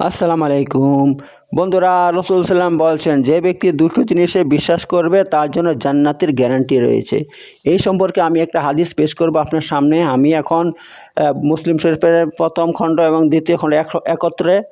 আসসালামু আলাইকুম। বন্ধুরা, রসুল সাল্লাম বলছেন, যে ব্যক্তি দুটো জিনিসে বিশ্বাস করবে, তার জন্য জান্নাতের গ্যারান্টি রয়েছে। এই সম্পর্কে আমি একটা হাদিস পেশ করব আপনার সামনে। আমি এখন মুসলিম শরীফের প্রথম খণ্ড এবং দ্বিতীয় খণ্ড এক- একত্রে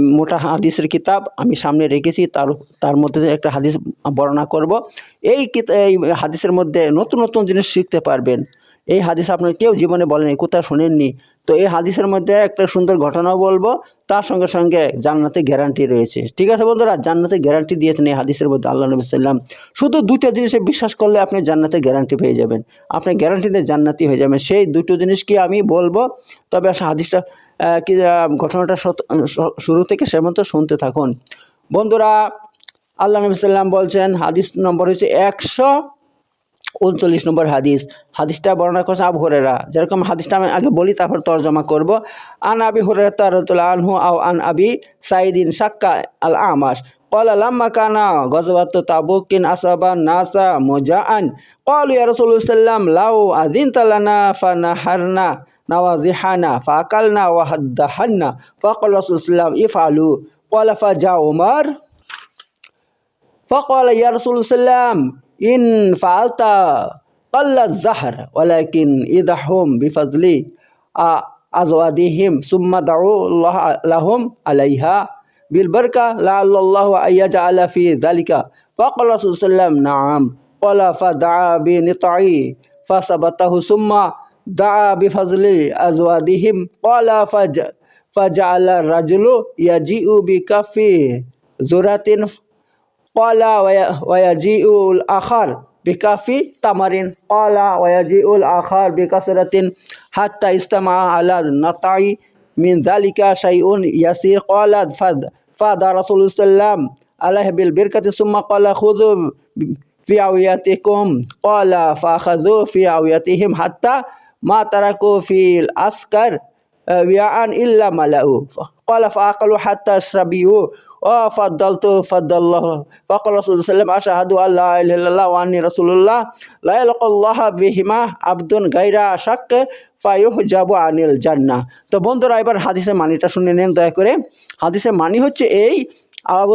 মোটা হাদিসের কিতাব আমি সামনে রেখেছি। তার তার মধ্যে একটা হাদিস বর্ণনা করব। এই এই হাদিসের মধ্যে নতুন নতুন জিনিস শিখতে পারবেন। এই হাদিস আপনার কেউ জীবনে বলেনি, কোথাও শোনেননি। তো এই হাদিসের মধ্যে একটা সুন্দর ঘটনাও বলব, তার সঙ্গে সঙ্গে জান্নাতে গ্যারান্টি রয়েছে। ঠিক আছে বন্ধুরা জান্নাতে গ্যারান্টি দিয়েছেন এই হাদিসের মধ্যে আল্লাহ নবী সাল্লাম শুধু দুটো জিনিসে বিশ্বাস করলে আপনি জান্নাতে গ্যারান্টি পেয়ে যাবেন। আপনি গ্যারান্টিতে জান্নাতি হয়ে যাবেন। সেই দুটো জিনিস কি আমি বলব? তবে হাদিসটা কি ঘটনাটা শুরু থেকে সে মতো শুনতে থাকুন। বন্ধুরা, আল্লাহ নবী সাল্লাম বলছেন, হাদিস নম্বর হচ্ছে একশো উনচল্লিশ নম্বর হাদিস হাদিসটা বর্ণনা করছে আবু হরেরা যেরকম হাদিসটা আমি আগে বলি তারপর তর্জমা করব আন আবি হরেরা তারতুল্লাহ আনহু আও আন আবি সাইদিন সাক্কা আল আমাস قال لما كان غزوة تبوك أصاب الناس مجاعا قالوا يا رسول الله صلى الله عليه وسلم لو أذنت لنا فنحرنا نوازحنا فأكلنا وهدحنا فقال رسول الله صلى الله عليه وسلم افعلوا قال فجاء عمر فقال يا رسول الله صلى الله عليه وسلم إن فعلت قل الزهر ولكن إذا هم بفضل أزوادهم ثم دعوا الله لهم عليها بالبركة لعل الله أن يجعل في ذلك. فقال صلى الله عليه وسلم نعم. قال فدعا بنطعي فثبته ثم دعا بفضل أزوادهم قال فج فجعل الرجل يجيء بكف زرة قال وي- ويجيء الآخر بكافي تمر. قال ويجيء الآخر بكسرة حتى استمع على النطع. من ذلك شيء يسير. قال فذ رسول الله صلى الله عليه وسلم عليه بالبركة. ثم قال خذوا في أوياتكم قال فأخذوا في أوياتهم حتى ما تركوا في الأسكر wi'an illa mala'u qala fa aqalu hatta asrabiu wa faddaltu faddallahu fa qala rasulullah sallallahu ashhadu an la ilaha illallah wa anni rasulullah la ilaha illallah bihima abdun ghaira shakk fa yuhjabu anil Anil to তো ebar এবার mani ta শুনে nen doya kore হাদিসের mani hocche ei abu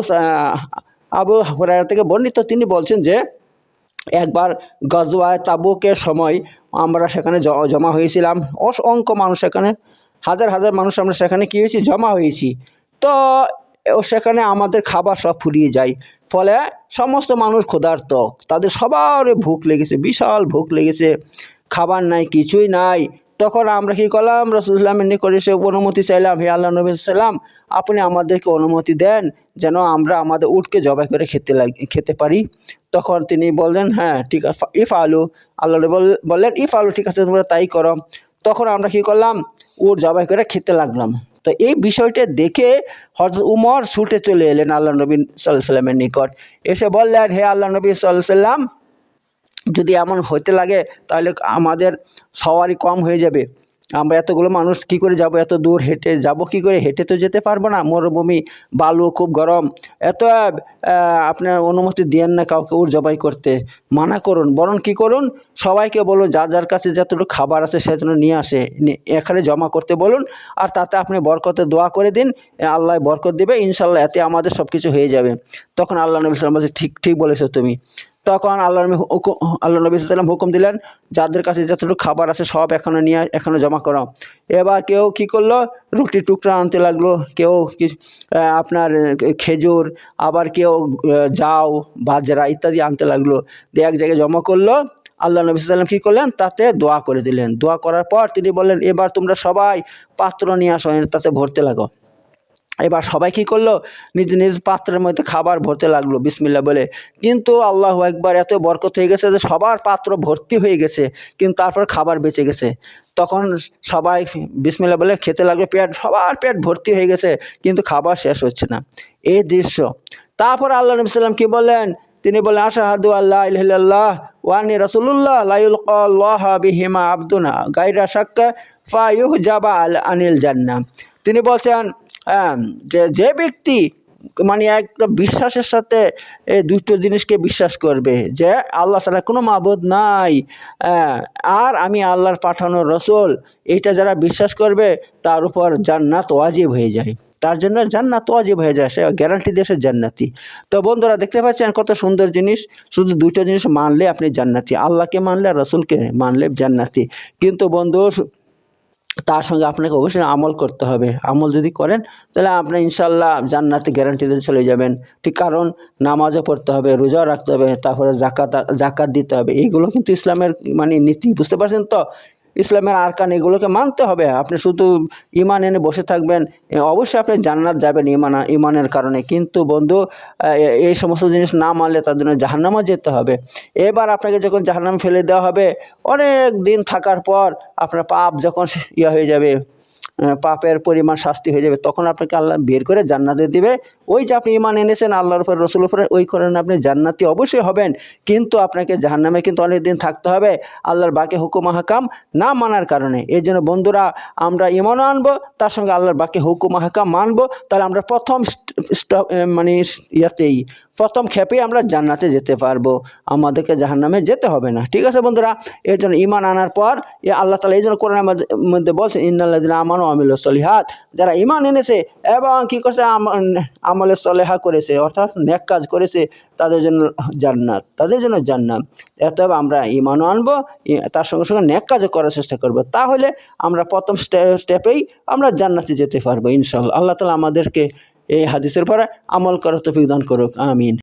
abu Hurairah theke bornito tini bolchen je একবার গজওয়ায় তাবুকের সময় আমরা সেখানে জমা হয়েছিলাম অসংখ্য মানুষ সেখানে হাজার হাজার মানুষ আমরা সেখানে কী হয়েছি? জমা হয়েছি। তো ও সেখানে আমাদের খাবার সব ফুরিয়ে যায়। ফলে সমস্ত মানুষ ক্ষুধার্ত। তাদের সবার ভুক লেগেছে, বিশাল ভুক লেগেছে। খাবার নাই, কিছুই নাই। তখন আমরা কি করলাম? রসুলামের নিকটে সে অনুমতি চাইলাম, হে আল্লাহ নবী সাল্লাম আপনি আমাদেরকে অনুমতি দেন যেন আমরা আমাদের উটকে জবাই করে খেতে লাগ, খেতে পারি। তখন তিনি বললেন হ্যাঁ ঠিক আছে ইফ, আলু। আল্লাহ বল- বললেন, ইফ আলু ঠিক আছে, তোমরা তাই করো। তখন আমরা কি করলাম? ওর জবাই করে খেতে লাগলাম। তো এই বিষয়টা দেখে হজরত উমর ছুটে চলে এলেন আল্লাহ নবী সাল্লামের নিকট। এসে বললেন, হে আল্লাহ নবী সাল্লাম যদি এমন হতে লাগে, তাহলে আমাদের সওয়ারি কম হয়ে যাবে। আমরা এতগুলো মানুষ কি করে যাব? এত দূর হেঁটে যাব কি করে? হেঁটে তো যেতে পারব না। মরুভূমি, বালু খুব গরম। এত আপনার অনুমতি দিয়েন না কাউকে উর জবাই করতে। মানা করুন। বরং কি করুন? সবাইকে বলুন, যার যার কাছে যতটুকু খাবার আছে সে যেন নিয়ে আসে। এখানে জমা করতে বলুন আর তাতে আপনি বরকতে দোয়া করে দিন। আল্লাহ বরকত দেবে। ইনশাল্লাহ এতে আমাদের সব কিছু হয়ে যাবে। তখন আল্লাহ নবী সাল্লাম বলছে, ঠিক ঠিক বলেছ তুমি। তখন আল্লাহ আল্লাহ নবী সাল্লাম হুকুম দিলেন, যাদের কাছে যতটুকু খাবার আছে সব এখানে নিয়ে, এখানে জমা করো। এবার কেউ কি করল? রুটি টুকরা আনতে লাগল। কেউ আপনার খেজুর, আবার কেউ জাউ বাজরা ইত্যাদি আনতে লাগল। দিয়ে এক জায়গায় জমা করল। আল্লাহ নবী সাল্লাম কী করলেন? তাতে দোয়া করে দিলেন। দোয়া করার পর তিনি বললেন, এবার তোমরা সবাই পাত্র নিয়ে আসো তাতে ভরতে লাগো। এবার সবাই কী করল? নিজ নিজ পাত্রের মধ্যে খাবার ভরতে লাগল বিসমিল্লা বলে। কিন্তু আল্লাহ একবার এত বরকত হয়ে গেছে যে সবার পাত্র ভর্তি হয়ে গেছে, কিন্তু তারপর খাবার বেঁচে গেছে। তখন সবাই বিসমিল্লা বলে খেতে লাগল, পেট, সবার পেট ভর্তি হয়ে গেছে, কিন্তু খাবার শেষ হচ্ছে না। এই দৃশ্য। তারপর আল্লাহ নবী কি বললেন? তিনি বললেন, আশাহাদু আল্লাহ ইল্লাল্লাহ ওয়ানি রাসূলুল্লাহ, লা ইউলকাল্লাহ বিহিমা আবদুনা গায়রা শাক্কা ফায়ুহ জাবা আল আনিল জান্নাহ। তিনি বলছেন যে যে ব্যক্তি মানে একদম বিশ্বাসের সাথে এই দুটো জিনিসকে বিশ্বাস করবে, যে আল্লাহ ছাড়া কোনো মাবুদ নাই আর আমি আল্লাহর পাঠানো রসুল, এইটা যারা বিশ্বাস করবে, তার উপর জান্নাত ওয়াজিব হয়ে যায়। তার জন্য জান্নাত ওয়াজিব হয়ে যায়, সে গ্যারান্টি সে জান্নাতি। তো বন্ধুরা, দেখতে পাচ্ছেন কত সুন্দর জিনিস, শুধু দুটো জিনিস মানলে আপনি জান্নাতি, আল্লাহকে মানলে রসুলকে মানলে জান্নাতি। কিন্তু বন্ধু তার সঙ্গে আপনাকে অবশ্যই আমল করতে হবে। আমল যদি করেন, তাহলে আপনি ইনশাল্লাহ জান্নাতে গ্যারান্টিতে চলে যাবেন। ঠিক কারণ নামাজও পড়তে হবে, রোজাও রাখতে হবে, তারপরে জাকাত জাকাত দিতে হবে। এইগুলো কিন্তু ইসলামের মানে নীতি, বুঝতে পারছেন তো? ইসলামের আরকান, এগুলোকে মানতে হবে। আপনি শুধু ইমান এনে বসে থাকবেন অবশ্যই আপনি জান্নাত যাবেন ইমান ইমানের কারণে। কিন্তু বন্ধু এই সমস্ত জিনিস না মানলে তার জন্য জাহান্নামও যেতে হবে। এবার আপনাকে যখন জাহান্নাম ফেলে দেওয়া হবে, অনেক দিন থাকার পর আপনার পাপ যখন ইয়ে হয়ে যাবে পাপের পরিমাণ শাস্তি হয়ে যাবে। তখন আপনাকে আল্লাহ বের করে জান্নাতে দিবে। ওই যে আপনি ইমান এনেছেন, আল্লাহর উপর রসুল উপরে, ওই কারণে আপনি জান্নাতি অবশ্যই হবেন। কিন্তু আপনাকে জাহান্নামে কিন্তু অনেক দিন থাকতে হবে। আল্লাহর বাকি হুকুম হাকাম না মানার কারণে। এই জন্য বন্ধুরা, আমরা ইমানও আনব, তার সঙ্গে আল্লাহর বাকি হুকুম হাকাম মানবো। তাহলে আমরা প্রথম মানে ইয়াতেই। প্রথম ক্ষেপে আমরা জান্নাতে যেতে পারব। আমাদেরকে জাহান্নামে যেতে হবে না। ঠিক আছে বন্ধুরা? এই জন্য ইমান আনার পর, এ, আল্লাহ তালা এই জন্য কোরআনের মধ্যে- বলছেন ইন্দাল্লাদিন আমানু আমিল সলিহাত। যারা ইমান এনেছে এবং কী করছে? আম- আমলে সলেহা করেছে, অর্থাৎ নেক কাজ করেছে, তাদের জন্য জান্নাত, তাদের জন্য জান্নাত। এত আমরা ইমানও আনব তার সঙ্গে সঙ্গে নেক কাজও করার চেষ্টা করব। তাহলে আমরা প্রথম স্টে- স্টেপেই আমরা জান্নাতে যেতে পারব ইনশাল্লাহ আল্লাহ তালা আমাদেরকে এই হাদিসের পরে আমল করার তফিক দান করুক আমিন।